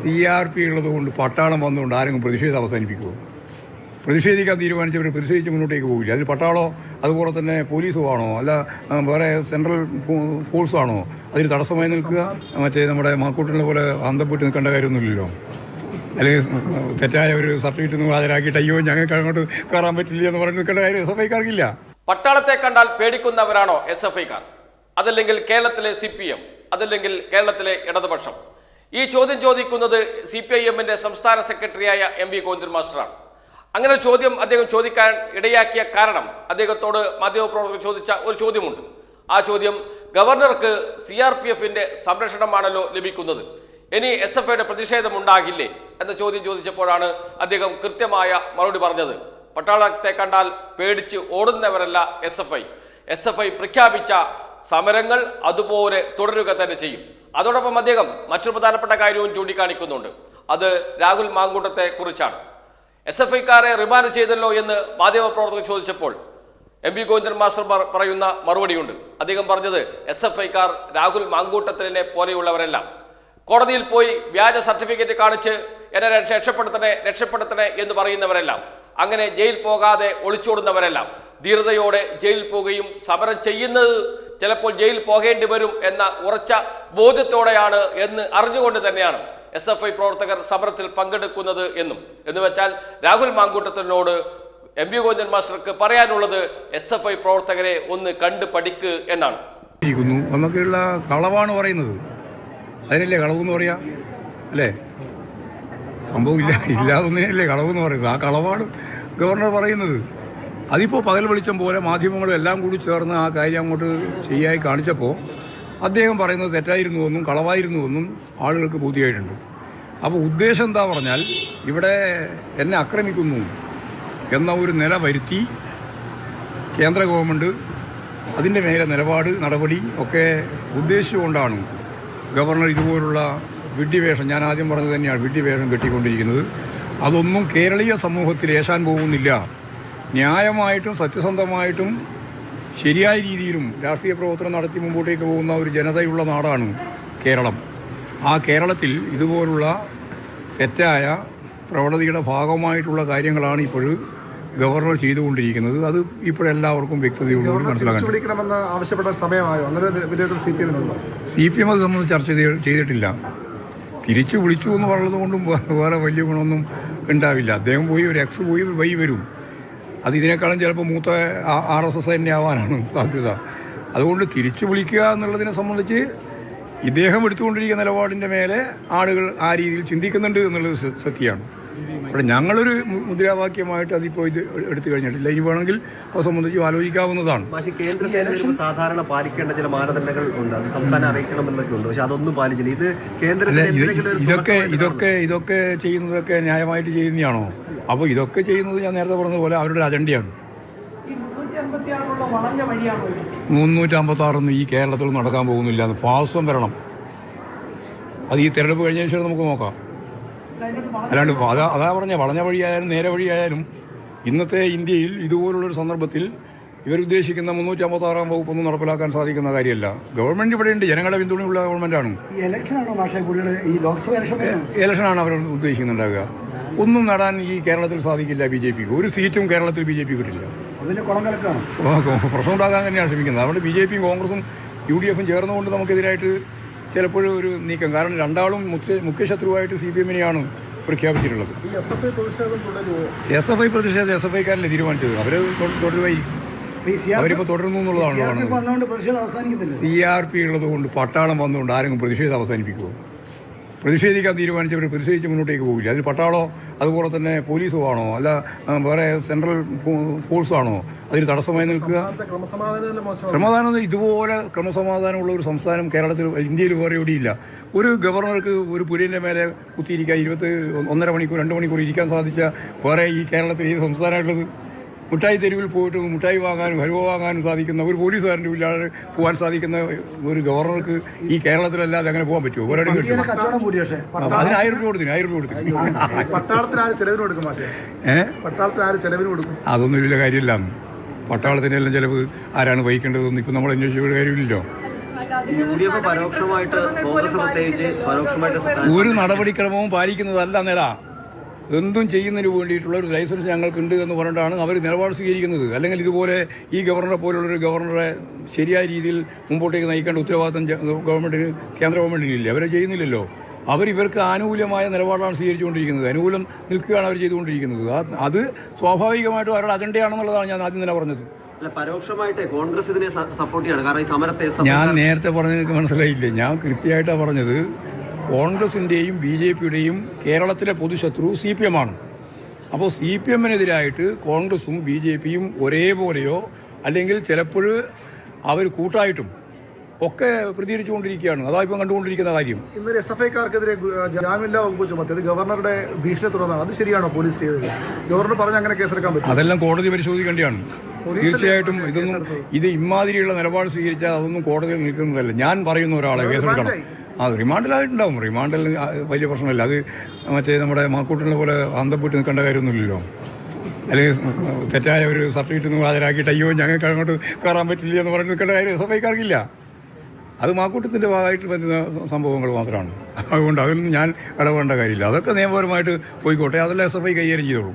C R P ഉള്ളത് കൊണ്ട് പട്ടാളം വന്നുകൊണ്ട് ആരെങ്കിലും പ്രതിഷേധം അവസാനിപ്പിക്കുമോ പ്രതിഷേധിക്കാൻ തീരുമാനിച്ചവർ പ്രതിഷേധിച്ച് മുന്നോട്ടേക്ക് പോകില്ല. അതിൽ പട്ടാളോ അതുപോലെ തന്നെ പോലീസോ ആണോ അല്ല വേറെ സെൻട്രൽ ഫോഴ്സാണോ ഫോഴ്സോ ആണോ അതിന് തടസ്സമായി നിൽക്കുക? മറ്റേ നമ്മുടെ മാക്കൂട്ടിനെ പോലെ അന്തപ്പെട്ട് നിൽക്കേണ്ട കാര്യമൊന്നുമില്ലല്ലോ? അല്ലെങ്കിൽ തെറ്റായ ഒരു സർട്ടിഫിക്കറ്റ് ഒന്നും ഹാജരാക്കിയിട്ട് അയ്യോ ഞങ്ങൾക്ക് അങ്ങോട്ട് കയറാൻ പറ്റില്ല എന്ന് പറഞ്ഞ് നിൽക്കേണ്ട കാര്യം എസ് എഫ് ഐക്കാർക്കില്ല പട്ടാളത്തെ കണ്ടാൽ പേടിക്കുന്നവരാണോ എസ് എഫ് ഐക്കാർ അതല്ലെങ്കിൽ കേരളത്തിലെ സി പി എം? അതല്ലെങ്കിൽ കേരളത്തിലെ ഇടതുപക്ഷം? ഈ ചോദ്യം ചോദിക്കുന്നത് സി പി ഐ എമ്മിന്റെ സംസ്ഥാന സെക്രട്ടറിയായ എം വി ഗോവിന്ദൻ മാസ്റ്ററാണ്. അങ്ങനെ ചോദ്യം അദ്ദേഹം ചോദിക്കാൻ ഇടയാക്കിയ കാരണം അദ്ദേഹത്തോട് മാധ്യമപ്രവർത്തകർ ചോദിച്ച ഒരു ചോദ്യമുണ്ട്. ആ ചോദ്യം ഗവർണർക്ക് സി ആർ പി എഫിന്റെ സംരക്ഷണമാണല്ലോ ലഭിക്കുന്നത്. ഇനി എസ് എഫ് ഐയുടെ പ്രതിഷേധം ഉണ്ടാകില്ലേ എന്ന ചോദ്യം ചോദിച്ചപ്പോഴാണ് അദ്ദേഹം കൃത്യമായ മറുപടി പറഞ്ഞത്. പട്ടാളത്തെ കണ്ടാൽ പേടിച്ച് ഓടുന്നവരല്ല S F I. S F I പ്രഖ്യാപിച്ച സമരങ്ങൾ അതുപോലെ തുടരുക തന്നെ ചെയ്യും. അതോടൊപ്പം അദ്ദേഹം മറ്റു പ്രധാനപ്പെട്ട കാര്യവും ചൂണ്ടിക്കാണിക്കുന്നുണ്ട്. അത് രാഹുൽ മാങ്കൂട്ടത്തെ കുറിച്ചാണ്. എസ് എഫ് ഐക്കാരെ റിമാൻഡ് ചെയ്തല്ലോ എന്ന് മാധ്യമപ്രവർത്തകർ ചോദിച്ചപ്പോൾ എം വി ഗോവിന്ദൻ മാസ്റ്റർ പറയുന്ന മറുപടിയുണ്ട്. അദ്ദേഹം പറഞ്ഞത് എസ് എഫ് ഐക്കാർ രാഹുൽ മാങ്കൂട്ടത്തിനെ പോലെയുള്ളവരല്ല. കോടതിയിൽ പോയി വ്യാജ സർട്ടിഫിക്കറ്റ് കാണിച്ച് എന്നെ രക്ഷപ്പെടുത്തണേ രക്ഷപ്പെടുത്തണേ എന്ന് പറയുന്നവരെല്ലാം. അങ്ങനെ ജയിൽ പോകാതെ ഒളിച്ചോടുന്നവരെല്ലാം. ധീരതയോടെ ജയിലിൽ പോവുകയും സമരം ചെയ്യുന്നത് ചിലപ്പോൾ ജയിലിൽ പോകേണ്ടി വരും എന്ന ഉറച്ച ബോധ്യത്തോടെയാണ് എന്ന് അറിഞ്ഞുകൊണ്ട് തന്നെയാണ് എസ് എഫ് ഐ പ്രവർത്തകർ സമരത്തിൽ പങ്കെടുക്കുന്നത് എന്നും. എന്ന് വെച്ചാൽ രാഹുൽ മാങ്കൂട്ടത്തിനോട് എം വി ഗോവിന്ദൻ മാസ്റ്റർക്ക് പറയാനുള്ളത് എസ് എഫ് ഐ പ്രവർത്തകരെ ഒന്ന് കണ്ടു പഠിക്ക് എന്നാണ്. എന്നൊക്കെയുള്ള കളവാണ് പറയുന്നത്. അതിനല്ലേ കളവെന്ന് പറയാ? അല്ലേ? സംഭവം ഇല്ല. ഇല്ലാതൊന്നിനല്ലേ കളവെന്ന് പറയുന്നത്. ആ കളവാണ് ഗവർണർ പറയുന്നത്. അതിപ്പോൾ പകൽ വെളിച്ചം പോലെ മാധ്യമങ്ങളും എല്ലാം കൂടി ചേർന്ന് ആ കാര്യം അങ്ങോട്ട് ശരിയായി കാണിച്ചപ്പോൾ അദ്ദേഹം പറയുന്നത് തെറ്റായിരുന്നു എന്നും എന്നും ആളുകൾക്ക് ബോധ്യമായിട്ടുണ്ട്. അപ്പോൾ ഉദ്ദേശം എന്താ പറഞ്ഞാൽ ഇവിടെ എന്നെ ആക്രമിക്കുന്നു എന്ന ഒരു നില വരുത്തി കേന്ദ്ര ഗവൺമെന്റ് അതിന്റെ മേലെ നിലപാട് നടപടി ഒക്കെ ഉദ്ദേശിച്ചുകൊണ്ടാണ് ഗവർണർ ഇതുപോലുള്ള വിഡ്ഢിവേഷം ഞാൻ ആദ്യം പറഞ്ഞത് തന്നെയാണ് വിഡ്ഢിവേഷം കെട്ടിക്കൊണ്ടിരിക്കുന്നത്. അതൊന്നും കേരളീയ സമൂഹത്തിൽ ഏശാൻ പോകുന്നില്ല. ന്യായമായിട്ടും സത്യസന്ധമായിട്ടും ശരിയായ രീതിയിലും രാഷ്ട്രീയ പ്രവർത്തനം നടത്തി മുമ്പോട്ടേക്ക് പോകുന്ന ഒരു ജനതയുള്ള നാടാണ് കേരളം. ആ കേരളത്തിൽ ഇതുപോലുള്ള തെറ്റായ പ്രവണതയുടെ ഭാഗമായിട്ടുള്ള കാര്യങ്ങളാണ് ഇപ്പോൾ ഗവർണർ ചെയ്തുകൊണ്ടിരിക്കുന്നത്. അത് ഇപ്പോഴെല്ലാവർക്കും വ്യക്തതയോടുകൂടി മനസ്സിലാക്കാം സി പി എം അത് സംബന്ധിച്ച് ചർച്ച ചെയ്തിട്ടില്ല. തിരിച്ചു വിളിച്ചു എന്ന് പറയുന്നത് കൊണ്ടും വേറെ വലിയ ഗുണമൊന്നും ഉണ്ടാവില്ല. അദ്ദേഹം പോയി ഒരു എക്സ് പോയി വൈ വരും. അത് ഇതിനേക്കാളും ചിലപ്പോൾ മൂത്ത ആർ എസ് എസ് തന്നെ ആവാനാണ് സാധ്യത. അതുകൊണ്ട് തിരിച്ചു വിളിക്കുക എന്നുള്ളതിനെ സംബന്ധിച്ച് ഇദ്ദേഹം എടുത്തുകൊണ്ടിരിക്കുന്ന നിലപാടിന്റെ മേലെ ആളുകൾ ആ രീതിയിൽ ചിന്തിക്കുന്നുണ്ട് എന്നുള്ളത് സത്യമാണ്. അവിടെ ഞങ്ങളൊരു മുദ്രാവാക്യമായിട്ട് അതിപ്പോൾ ഇത് എടുത്തു കഴിഞ്ഞിട്ടില്ല. ഇനി വേണമെങ്കിൽ അത് സംബന്ധിച്ച് ആലോചിക്കാവുന്നതാണ്. പക്ഷേ കേന്ദ്ര സേന സാധാരണ പാലിക്കേണ്ട ചില മാനദണ്ഡങ്ങൾ ഉണ്ട്. അത് സംസ്ഥാനം അറിയിക്കണമെന്നൊക്കെ ഉണ്ട്. പക്ഷെ അതൊന്നും പാലിച്ചില്ല. ഇത് കേന്ദ്ര ഇതൊക്കെ ഇതൊക്കെ ഇതൊക്കെ ചെയ്യുന്നതൊക്കെ ന്യായമായിട്ട് ചെയ്യുന്നതാണോ? അപ്പോൾ ഇതൊക്കെ ചെയ്യുന്നത് ഞാൻ നേരത്തെ പറഞ്ഞതുപോലെ അവരുടെ അജണ്ടയാണ്? മുന്നൂറ്റമ്പത്താറൊന്നും ഈ കേരളത്തിൽ നടക്കാൻ പോകുന്നില്ല. ഫാസം വരണം. അത് ഈ തെരഞ്ഞെടുപ്പ് കഴിഞ്ഞതിന് ശേഷം നമുക്ക് നോക്കാം. അല്ലാണ്ട് അതാ അതാ പറഞ്ഞ വളഞ്ഞ വഴിയായാലും നേരെ വഴിയായാലും ഇന്നത്തെ ഇന്ത്യയിൽ ഇതുപോലുള്ളൊരു സന്ദർഭത്തിൽ ഇവരുദ്ദേശിക്കുന്ന മുന്നൂറ്റി അമ്പത്തി ആറാം വകുപ്പൊന്നും നടപ്പിലാക്കാൻ സാധിക്കുന്ന കാര്യമല്ല. ഗവൺമെന്റ് ഇവിടെയുണ്ട് ജനങ്ങളെ പിന്തുണയുള്ള ഗവൺമെന്റാണ് ഇലക്ഷനാണോ അവർ ഉദ്ദേശിക്കുന്നുണ്ടാവുക. ഒന്നും നടാൻ ഈ കേരളത്തിൽ സാധിക്കില്ല ബി ജെ പിക്ക് ഒരു സീറ്റും കേരളത്തിൽ ബി ജെ പി കിട്ടില്ല പ്രശ്നം ഉണ്ടാകാൻ തന്നെയാണ് ശ്രമിക്കുന്നത്. അതുകൊണ്ട് ബി ജെ പിയും കോൺഗ്രസും യു ഡി എഫും ചേർന്നുകൊണ്ട് നമുക്കെതിരായിട്ട് ചിലപ്പോഴും ഒരു നീക്കം. കാരണം രണ്ടാളും മുഖ്യ മുഖ്യശത്രുവായിട്ട് സി പി എമ്മിനെയാണ് പ്രഖ്യാപിച്ചിട്ടുള്ളത്. എസ് എഫ് ഐ പ്രതിഷേധം എസ് എഫ് ഐക്കാരല്ലേ തീരുമാനിച്ചത്? അവർ തുടരുമായി അവരിപ്പോൾ തുടരുന്നു എന്നുള്ളതാണ് സി ആർ പി ഉള്ളത് കൊണ്ട് പട്ടാളം വന്നുകൊണ്ട് ആരെങ്കിലും പ്രതിഷേധം അവസാനിപ്പിക്കുമോ പ്രതിഷേധിക്കാൻ തീരുമാനിച്ചവർ പ്രതിഷേധിച്ച് മുന്നോട്ടേക്ക് പോകില്ല. അതിൽ പട്ടാളോ അതുപോലെ തന്നെ പോലീസോ ആണോ? അല്ല വേറെ സെൻട്രൽ ഫോഴ്സാണോ? അതിന് തടസ്സമായി നിൽക്കുക. ക്രമസമാധാനം ഇതുപോലെ ക്രമസമാധാനമുള്ള ഒരു സംസ്ഥാനം കേരളത്തിൽ ഇന്ത്യയിൽ വേറെ എവിടെയില്ല ഒരു ഗവർണർക്ക് ഒരു പുലിന്റെ മേലെ കുത്തിയിരിക്കാൻ ഇരുപത്തി ഒന്നര മണിക്കൂർ രണ്ട് മണിക്കൂർ ഇരിക്കാൻ സാധിച്ച വേറെ ഈ കേരളത്തിൽ ഏത് സംസ്ഥാനമായിട്ടുള്ളത്? മുട്ടായി തെരുവിൽ പോയിട്ട് മുട്ടായി വാങ്ങാനും ഹലുവ വാങ്ങാനും സാധിക്കുന്ന ഒരു പോലീസുകാരന്റെ ഇല്ലാതെ പോകാൻ സാധിക്കുന്ന ഒരു ഗവർണർക്ക് ഈ കേരളത്തിലല്ലാതെ അങ്ങനെ പോകാൻ പറ്റുമോ? കച്ചവടം അതിന് ആയിരം രൂപ കൊടുത്തിന് ആയിരം രൂപ കൊടുത്തിന്. പട്ടാളത്തിന് ആര് ചെലവിന് കൊടുക്കും മാഷേ? ഏഹ് പട്ടാളത്തിന് ആര് ചെലവിന് കൊടുക്കും? അതൊന്നും വലിയ കാര്യമില്ല. പട്ടാളത്തിന്റെ എല്ലാം ചിലവ് ആരാണ് വഹിക്കേണ്ടതെന്ന് ഇപ്പം നമ്മൾ അന്വേഷിച്ച കാര്യമില്ലല്ലോ. ഒരു നടപടിക്രമവും പാലിക്കുന്നതല്ല നില എന്തും ചെയ്യുന്നതിന് വേണ്ടിയിട്ടുള്ള ഒരു ലൈസൻസ് ഞങ്ങൾക്കുണ്ട് എന്ന് പറഞ്ഞിട്ടാണ് അവർ നിലപാട് സ്വീകരിക്കുന്നത്. അല്ലെങ്കിൽ ഇതുപോലെ ഈ ഗവർണറെ പോലുള്ളൊരു ഗവർണറെ ശരിയായ രീതിയിൽ മുമ്പോട്ടേക്ക് നയിക്കേണ്ട ഉത്തരവാദിത്തം ഗവൺമെന്റിന് ഗവൺമെന്റിന് കേന്ദ്ര ഗവൺമെന്റിനില്ല അവരെ ചെയ്യുന്നില്ലല്ലോ. അവർ ഇവർക്ക് ആനുകൂല്യമായ നിലപാടാണ് സ്വീകരിച്ചുകൊണ്ടിരിക്കുന്നത്. അനുകൂലം നിൽക്കുകയാണ് അവർ ചെയ്തുകൊണ്ടിരിക്കുന്നത്. അത് സ്വാഭാവികമായിട്ടും അവരുടെ അജണ്ടയാണെന്നുള്ളതാണ് ഞാൻ ആദ്യം തന്നെ പറഞ്ഞത്. പരോക്ഷമായിട്ട് കോൺഗ്രസ് ഇതിനെ സപ്പോർട്ട് ചെയ്യാണ്. കാരണം ഈ സമരത്തെ ഞാൻ നേരത്തെ പറഞ്ഞത് എനിക്ക് മനസ്സിലായില്ലേ? ഞാൻ കൃത്യമായിട്ടാണ് പറഞ്ഞത്. കോൺഗ്രസിന്റെയും ബി ജെ പിയുടെയും കേരളത്തിലെ പൊതുശത്രു സി പി എം ആണ്. അപ്പോൾ സി പി എമ്മിനെതിരായിട്ട് കോൺഗ്രസും ബി ജെ പിയും ഒരേപോലെയോ അല്ലെങ്കിൽ ചിലപ്പോൾ അവർ കൂട്ടായിട്ടും ഒക്കെ പ്രതികരിച്ചുകൊണ്ടിരിക്കുകയാണ്. അതാ ഇപ്പം കണ്ടുകൊണ്ടിരിക്കുന്ന കാര്യം. ഇന്നലെ എസ് എഫ് ഐക്കാർക്കെതിരെ ജാമ്യമില്ലാ വകുപ്പ് ചുമത്തിയത് ഗവർണറുടെ ഭീഷണി തുടർന്നാണ്. അത് ശരിയാണോ പോലീസ് ചെയ്തത്? ഗവർണർ പറഞ്ഞ അങ്ങനെ കേസെടുക്കാൻ പറ്റും അതെല്ലാം കോടതി പരിശോധിക്കേണ്ടതാണ്. തീർച്ചയായിട്ടും ഇതൊന്നും ഇത് ഇമാതിരിയുള്ള നിലപാട് സ്വീകരിച്ചാൽ അതൊന്നും കോടതിയിൽ നിൽക്കുന്നതല്ല. ഞാൻ പറയുന്ന ഒരാളെ കേസെടുക്കണം. ആ റിമാൻഡിലായിട്ടുണ്ടാവും. റിമാൻഡിൽ വലിയ പ്രശ്നമില്ല. അത് മറ്റേ നമ്മുടെ മാക്കൂട്ടിനെ പോലെ അന്തപ്പെട്ട് നിൽക്കേണ്ട കാര്യമൊന്നുമില്ലല്ലോ. അല്ലെങ്കിൽ തെറ്റായ ഒരു സർട്ടിഫിക്കറ്റ് ഒന്നും ഹാജരാക്കിയിട്ട് അയ്യോ ഞങ്ങൾക്ക് അങ്ങോട്ട് കയറാൻ പറ്റില്ല എന്ന് പറഞ്ഞ് നിൽക്കേണ്ട കാര്യം സഭയ്ക്കാർക്കില്ല അത് മാക്കൂട്ടത്തിന്റെ ഭാഗമായിട്ട് വരുന്ന സംഭവങ്ങൾ മാത്രമാണ്. അതുകൊണ്ട് അതൊന്നും ഞാൻ ഇടപെടേണ്ട കാര്യമില്ല. അതൊക്കെ നിയമപരമായിട്ട് പോയിക്കോട്ടെ. അതെല്ലാം എസ് എഫ് ഐ കൈകാര്യം ചെയ്തോളൂ.